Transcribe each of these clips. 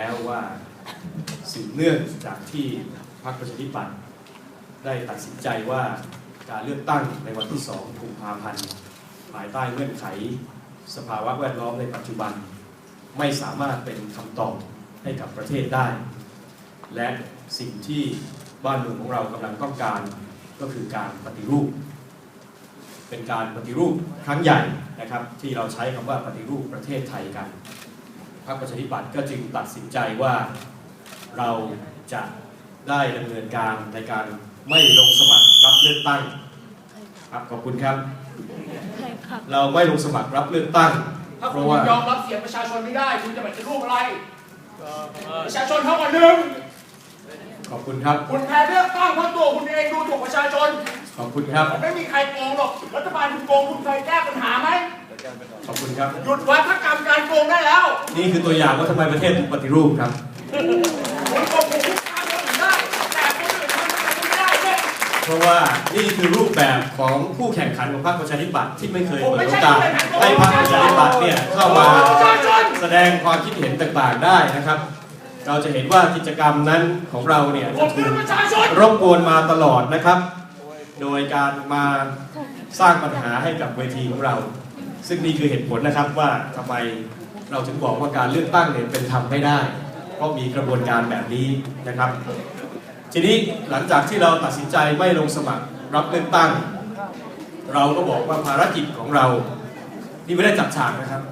แล้วว่าสืบเนื่องจากที่พรรคประชาธิปัตย์ได้ตัดสินใจว่าการเลือกตั้งในวันที่2กุมภาพันธ์ภายใต้เงื่อนไข สภาวะแวดล้อมในปัจจุบัน ไม่สามารถเป็นคำตอบให้กับประเทศได้ และสิ่งที่บ้านเมืองของเรากำลังต้องการก็คือการปฏิรูป เป็นการปฏิรูปครั้งใหญ่นะครับ ที่เราใช้คำว่าปฏิรูปประเทศไทยกัน พรรคประชาธิปัตย์ก็จึงตัดสินใจว่าเราจะได้ดำเนินการในการไม่ลงสมัครรับเลือกตั้งครับขอบคุณครับใช่ครับเราไม่ลงสมัครรับเลือกตั้ง ถ้าเพคุณราะว่ายอมรับเสียงประชาชนไม่ได้ คุณจะปฏิรูปอะไร ประชาชนเท่ากับหนึ่งขอบคุณครับ คุณแพ้เลือกตั้งเพราะตัวคุณเองดูถูกประชาชน ขอบคุณครับมันไม่มีใครโกงหรอก รัฐบาลคุณโกงคุณเคยแก้ปัญหาไหม ขอบคุณครับ หยุดวัฒกรรมการ โกงได้แล้วนี่คือตัวอย่างว่าทำไมประเทศถึงปฏิรูปครับคุณโกงคุณคุกคามคนอื่นได้แต่คนอื่นทำอะไรคุณไม่ได้เนี่ยเพราะว่านี่คือรูปแบบของผู้แข่งขันของพรรคประชาธิปัตย์ที่ไม่เคยผมเปิดไม่โอใช่กาสผู้แข่งขันของให้พรรคประชาธิปัตย์เนี่ยเข้ามาประชาชนแสดงความคิดเห็นต่างๆได้นะครับเราจะเห็นว่ากิจกรรมนั้นของเราเนี่ยผจะมถูคือกประชาชนรบกวนมาตลอดนะครับ โดยการมาสร้างปัญหาให้กับเวทีของเรา ซึ่งนี่คือเหตุผลนะครับว่าทำไมเราถึงบอกว่าการเลือกตั้งเนี่ยเป็นธรรมไม่ได้ เพราะมีกระบวนการแบบนี้นะครับ ทีนี้หลังจากที่เราตัดสินใจไม่ลงสมัครรับเลือกตั้ง เราก็บอกว่าภารกิจของเรา นี่ไม่ได้จัดฉากนะครับ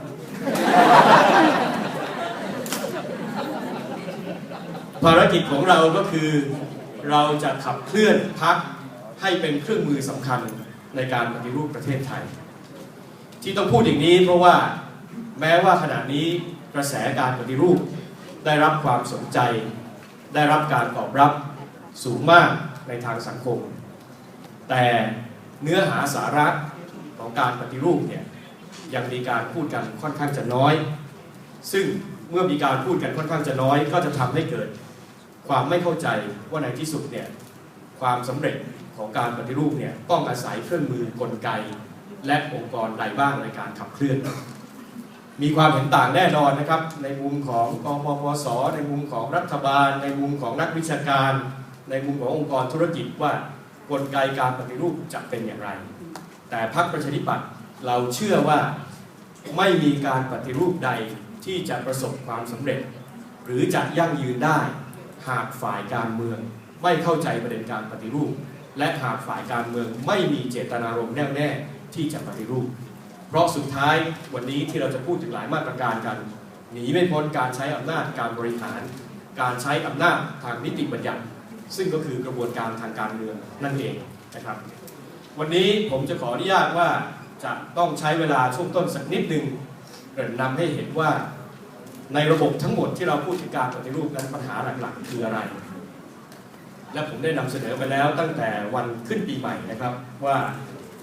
ภารกิจของเราก็คือเราจะขับเคลื่อนพักให้เป็นเครื่องมือสำคัญในการปฏิรูปประเทศไทย ที่ต้องพูดอย่างนี้เพราะว่าแม้ว่าขณะนี้กระแสการปฏิรูป ได้รับความสนใจ ได้รับการตอบรับสูงมากในทางสังคม แต่เนื้อหาสาระของการปฏิรูปเนี่ยยังมีการพูดกันค่อนข้างจะน้อย ซึ่งเมื่อมีการพูดกันค่อนข้างจะน้อย ก็จะทำให้เกิดความไม่เข้าใจว่าในที่สุดเนี่ยความสำเร็จของการปฏิรูปเนี่ยต้องอาศัยเครื่องมือกลไก และองค์กรใดบ้างในการขับเคลื่อน มีความเห็นต่างแน่นอนนะครับ ในมุมของกปปสในมุมของรัฐบาล ในมุมของนักวิชาการ ในมุมขององค์กรธุรกิจว่ากลไกการปฏิรูปจะเป็นอย่างไร แต่พรรคประชาธิปัตย์เราเชื่อว่าไม่มีการปฏิรูปใดที่จะประสบความสำเร็จ หรือจะยั่งยืนได้หากฝ่ายการเมืองไม่เข้าใจประเด็นการปฏิรูป และหากฝ่ายการเมืองไม่มีเจตนารมณ์แน่วแน่ที่จะปฏิรูป เพราะสุดท้ายวันนี้ที่เราจะพูดถึงหลายมาตรการกัน หนีไม่พ้นการใช้อำนาจการบริหาร การใช้อำนาจทางนิติบัญญัติ ซึ่งก็คือกระบวนการทางการเมืองนั่นเองนะครับ วันนี้ผมจะขออนุญาตว่าจะต้องใช้เวลาช่วงต้นสักนิดหนึ่งเริ่นนำให้เห็นว่าในระบบทั้งหมดที่เราพูดถึงการปฏิรูปนั้นปัญหาหลักๆ คืออะไร และผมได้นำเสนอไปแล้วตั้งแต่วันขึ้นปีใหม่นะครับ ว่า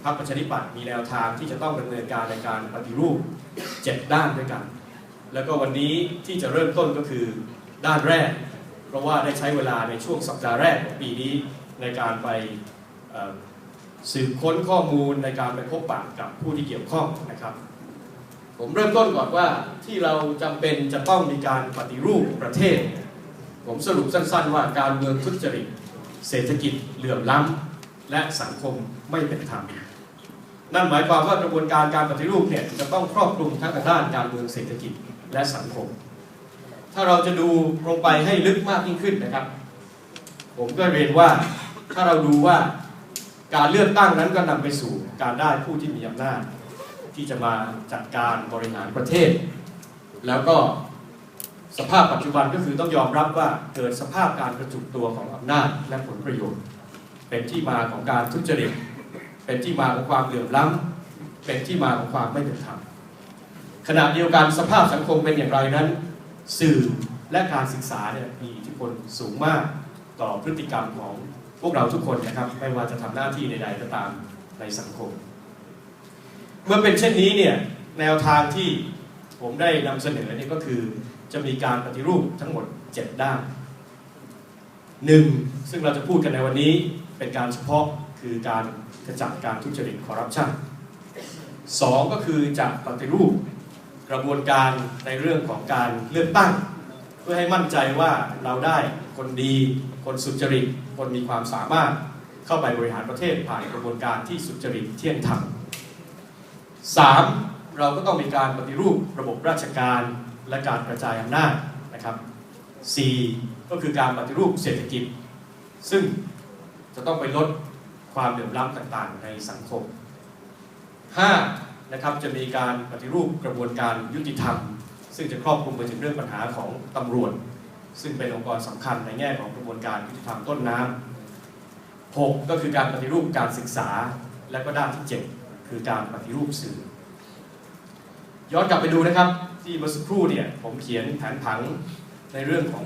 พรรคประชาธิปัตย์มีแนวทางที่จะต้องดำเนินการในการปฏิรูป 7 ด้านด้วยกัน แล้วก็วันนี้ที่จะเริ่มต้นก็คือด้านแรก เพราะว่าได้ใช้เวลาในช่วงสัปดาห์แรกของปีนี้ในการไปสืบค้นข้อมูลในการไปพบปะกับผู้ที่เกี่ยวข้องนะครับ ผมเริ่มต้นก่อนว่าที่เราจำเป็นจะต้องมีการปฏิรูปประเทศ ผมสรุปสั้น ๆ ว่าการเมืองทุจริต เศรษฐกิจเหลื่อมล้ำ และสังคมไม่เป็นธรรม นั่นหมายความว่ากระบวนการการปฏิรูปเนี่ยจะต้องครอบคลุมทั้งด้านการเมืองเศรษฐกิจและสังคม ถ้าเราจะดูลงไปให้ลึกมากยิ่งขึ้นนะครับ ผมก็เรียนว่าถ้าเราดูว่าการเลือกตั้งนั้นก็นำไปสู่การได้ผู้ที่มีอำนาจที่จะมาจัดการบริหารประเทศ แล้วก็ สภาพปัจจุบันก็คือต้องยอมรับว่าเกิดสภาพการกระจุกตัวของอำนาจและผลประโยชน์ เป็นที่มาของการทุจริต เป็นที่มาของความเหลื่อมล้ำ เป็นที่มาของความไม่เป็นธรรมขณะเดียวกันสภาพสังคมเป็นอย่างไรนั้น สื่อและการศึกษาเนี่ยมีอิทธิพลสูงมากต่อพฤติกรรมของพวกเราทุกคนนะครับไม่ว่าจะทำหน้าที่ใดๆก็ตามในสังคม เมื่อเป็นเช่นนี้เนี่ยแนวทางที่ผมได้นำเสนอเนี่ยก็คือ จะมีการปฏิรูปทั้งหมด 7 ด้านหนึ่งซึ่งเราจะพูดกันในวันนี้เป็นการเฉพาะคือการกระจัดการทุจริตคอร์รัปชันสองก็คือจะปฏิรูปกระบวนการในเรื่องของการเลือกตั้ง เพื่อให้มั่นใจว่าเราได้คนดี คนสุจริต คนมีความสามารถเข้าไปบริหารประเทศผ่านกระบวนการที่สุจริตเที่ยงธรรมสามเราก็ต้องมีการปฏิรูประบบราชการ และการกระจายอำนาจนะครับสี่ก็คือการปฏิรูปเศรษฐกิจ ซึ่งจะต้องไปลดความเหลื่อมล้ำต่างๆ ในสังคม 5. นะครับจะมีการปฏิรูปกระบวนการยุติธรรม ซึ่งจะครอบคลุมไปถึงเรื่องปัญหาของตำรวจ ซึ่งเป็นองค์กรสำคัญในแง่ของกระบวนการยุติธรรมต้นน้ำ 6. ก็คือการปฏิรูปการศึกษา และก็ด้านที่ 7 คือการปฏิรูปสื่อ ย้อนกลับไปดูนะครับ ที่เมื่อสักครู่เนี่ยผมเขียนแผนผังในเรื่องของ